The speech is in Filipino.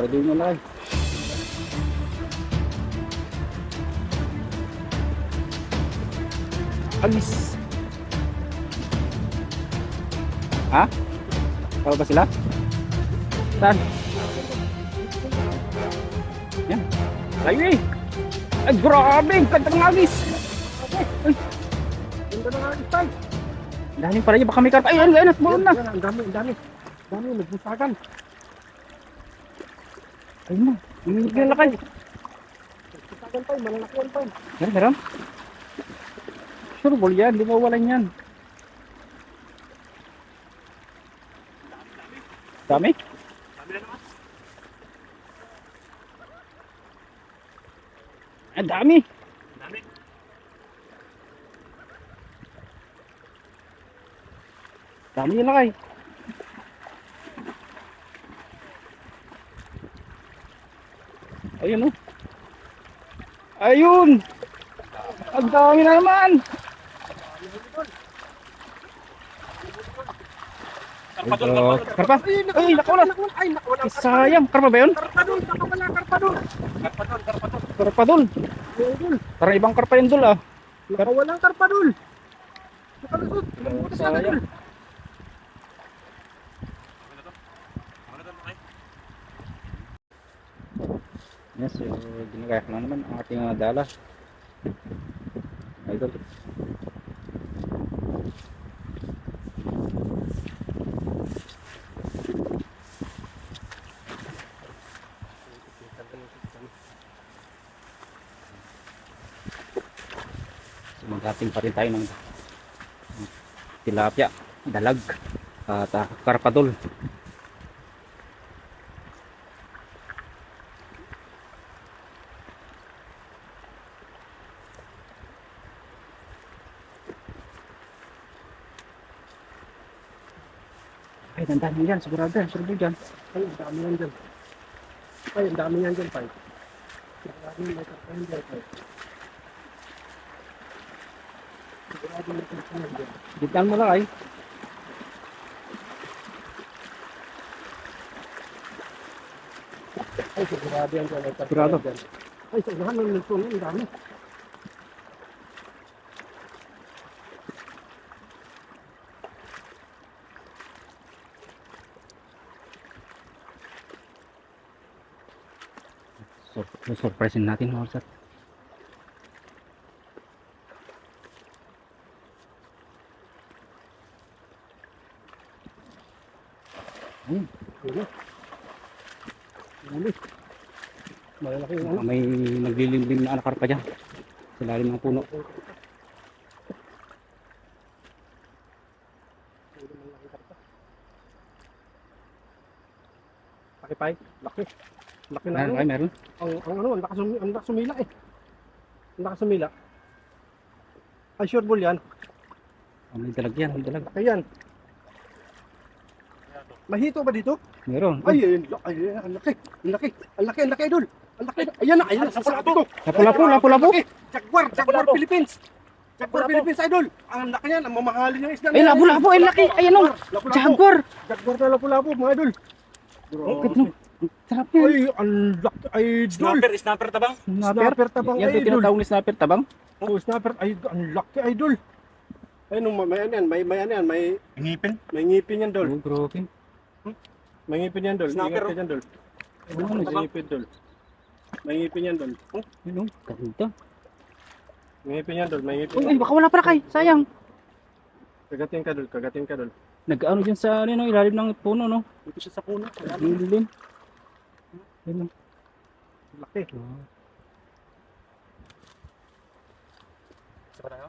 Siguraduhin mo lang. Alis! Ha? Tao ba sila? Saan? Yan. Layo eh! Ay, grabe! Ganda ng agis! Ay, Ganda na nga istan. Daling pala niya, baka may karpa. Ay, ayun, ayun, at bulon na. Ang dami, ang dami. Ang dami, nagbusagan. Ayun na. Ang lalakay. Nagbusagan pa, malalaki yan pa. Meron, meron. Sure ball yan, di mawalan yan. Dami? Ang dami. Dami yung lakay. Ayun oh. Ayun! Ang dami na naman! Karpa doon, Ito, karpa karpa? doon. Ay, nakawala! Ay, nakawala. Ay, sayang! Karpa ba yun? Karpa doon, nakawala, karpa doon. Karpa doon, karpa doon. Karpa dul. Parang ibang karpa yun dul ah. Nakawala ang karpa doon. Nakalusot. Nakalusot sa Sayang. dul. Ano doon, okay? Yes, so ginagaya ko na naman ang ating mga dala. Idol. So, Magdating pa rin tayo ng tilapia, dalag, at uh, karpadol. Ay, dandan mo yan, sigurado yan, sigurado yan. Ay, ang dami yan dyan. Ay, ang dami yan dyan, Pai. Sigurado may karpa yan dyan, Pai. Sigurado may karpa yan dyan. Gitnan mo lang ay. Ay, sigurado yan dyan. may Sigurado. yan. Ay, nito, ang dami. So, surprisein natin mga sir. Ayun, Huli. Huli. Malalaki yung ano. may naglilimlim na anakarpa dyan. Sa lalim ng puno. Laki, Pai. Laki. Laki na Meron ano. ay meron. Ang, ang ano, ang lakas, sumi- ang lakas sumila eh. Ang lakas sumila. Ay, sure ball yan. Oh, may dalag yan, may dalag. Laki yan. Mahito ba dito? Meron. Ay, ay, ay, ay, ang laki. Ang laki. Ang laki, ang laki, idol. Ang laki. Ayan na, ayan na. Sa sabi ko. Lapu-lapu, lapu-lapu. Laki. Jaguar, Jaguar. Philippines. Jaguar. Philippines, idol. Ang laki yan, ang mamahalin yung isda. Ay, lapu-lapu, ay laki. Ayan o. Lapu-lapu. Jaguar. Jaguar na lapu-lapu, mga idol. Bakit no? Yan. Ay, ang laki, idol. Snapper, snapper tabang. Snapper. Snapper tabang, Yan yung idol. tinatawag ni snapper tabang. Oh, snapper, ay, ang laki, idol. Ay, nung may ano yan, may, may ano yan, may, Ngipin. may ngipin yan, dol. Oh, grabe. May ngipin yan, dol. Snapper, Ingat ka dyan, dol. Ano, May ngipin, dol. May ngipin yan, dol. Oh, Ano? Ganda. may ngipin yan, dol. May ngipin Uy, yan. ay, baka wala pa kay. Sayang. Kagatin ka, dol. Kagatin ka, dol. Nag-ano dyan sa ano, no, ilalim ng puno, no? Dito siya sa puno. Ang dilim. Ayun, no. Laki. Ah. Isa pa tayo?